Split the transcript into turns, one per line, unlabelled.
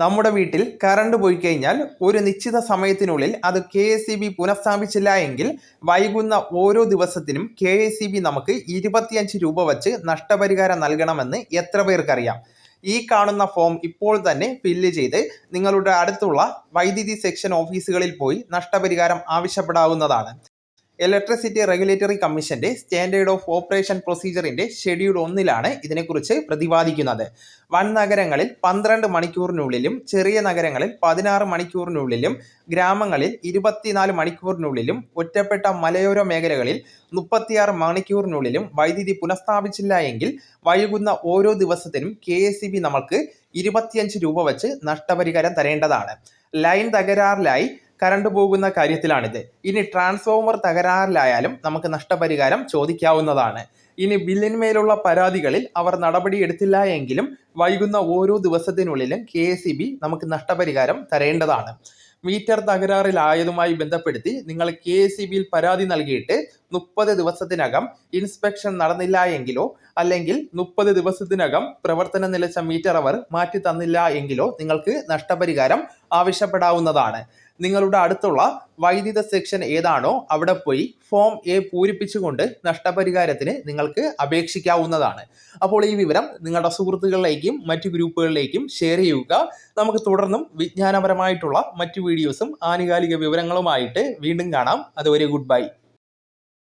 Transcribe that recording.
നമ്മുടെ വീട്ടിൽ കറണ്ട് പോയി കഴിഞ്ഞാൽ ഒരു നിശ്ചിത സമയത്തിനുള്ളിൽ അത് കെ എസ് സി ബി പുനഃസ്ഥാപിച്ചില്ല എങ്കിൽ വൈകുന്ന ഓരോ ദിവസത്തിനും കെ എസ് സി ബി നമുക്ക് ഇരുപത്തിയഞ്ച് രൂപ വച്ച് നഷ്ടപരിഹാരം നൽകണമെന്ന് എത്ര പേർക്കറിയാം? ഈ കാണുന്ന ഫോം ഇപ്പോൾ തന്നെ ഫില്ല് ചെയ്ത് നിങ്ങളുടെ അടുത്തുള്ള വൈദ്യുതി സെക്ഷൻ ഓഫീസുകളിൽ പോയി നഷ്ടപരിഹാരം ആവശ്യപ്പെടാവുന്നതാണ്. ഇലക്ട്രിസിറ്റി റെഗുലേറ്ററി കമ്മീഷന്റെ സ്റ്റാൻഡേർഡ് ഓഫ് ഓപ്പറേഷൻ പ്രൊസീജിയറിന്റെ ഷെഡ്യൂൾ ഒന്നിലാണ് ഇതിനെക്കുറിച്ച് പ്രതിപാദിക്കുന്നത്. വൻ നഗരങ്ങളിൽ പന്ത്രണ്ട് മണിക്കൂറിനുള്ളിലും ചെറിയ നഗരങ്ങളിൽ പതിനാറ് മണിക്കൂറിനുള്ളിലും ഗ്രാമങ്ങളിൽ ഇരുപത്തിനാല് മണിക്കൂറിനുള്ളിലും ഒറ്റപ്പെട്ട മലയോര മേഖലകളിൽ മുപ്പത്തിയാറ് മണിക്കൂറിനുള്ളിലും വൈദ്യുതി പുനഃസ്ഥാപിച്ചില്ല എങ്കിൽ വൈകുന്ന ഓരോ ദിവസത്തിനും കെ എസ് നമ്മൾക്ക് ഇരുപത്തിയഞ്ച് രൂപ വച്ച് നഷ്ടപരിഹാരം തരേണ്ടതാണ്. ലൈൻ തകരാറിലായി കറണ്ട് പോകുന്ന കാര്യത്തിലാണിത്. ഇനി ട്രാൻസ്ഫോമർ തകരാറിലായാലും നമുക്ക് നഷ്ടപരിഹാരം ചോദിക്കാവുന്നതാണ്. ഇനി ബില്ലിന്മേലുള്ള പരാതികളിൽ അവർ നടപടി എടുത്തില്ല എങ്കിലും വൈകുന്ന ഓരോ ദിവസത്തിനുള്ളിലും കെ നമുക്ക് നഷ്ടപരിഹാരം തരേണ്ടതാണ്. മീറ്റർ തകരാറിലായതുമായി ബന്ധപ്പെടുത്തി നിങ്ങൾ കെ എസ് സി ബിയിൽ പരാതി നൽകിയിട്ട് മുപ്പത് ദിവസത്തിനകം ഇൻസ്പെക്ഷൻ നടന്നില്ല എങ്കിലോ അല്ലെങ്കിൽ മുപ്പത് ദിവസത്തിനകം പ്രവർത്തനം നിലച്ച മീറ്റർ അവർ മാറ്റി തന്നില്ല എങ്കിലോ നിങ്ങൾക്ക് നഷ്ടപരിഹാരം ആവശ്യപ്പെടാവുന്നതാണ്. നിങ്ങളുടെ അടുത്തുള്ള വൈദ്യുത സെക്ഷൻ ഏതാണോ അവിടെ പോയി ഫോം എ പൂരിപ്പിച്ചുകൊണ്ട് നഷ്ടപരിഹാരത്തിന് നിങ്ങൾക്ക് അപേക്ഷിക്കാവുന്നതാണ്. അപ്പോൾ ഈ വിവരം നിങ്ങളുടെ സുഹൃത്തുക്കളിലേക്കും മറ്റു ഗ്രൂപ്പുകളിലേക്കും ഷെയർ ചെയ്യുക. നമുക്ക് തുടർന്നും വിജ്ഞാനപരമായിട്ടുള്ള മറ്റു വീഡിയോസും ആനുകാലിക വിവരങ്ങളുമായിട്ട് വീണ്ടും കാണാം. അതുവരെ ഗുഡ് ബൈ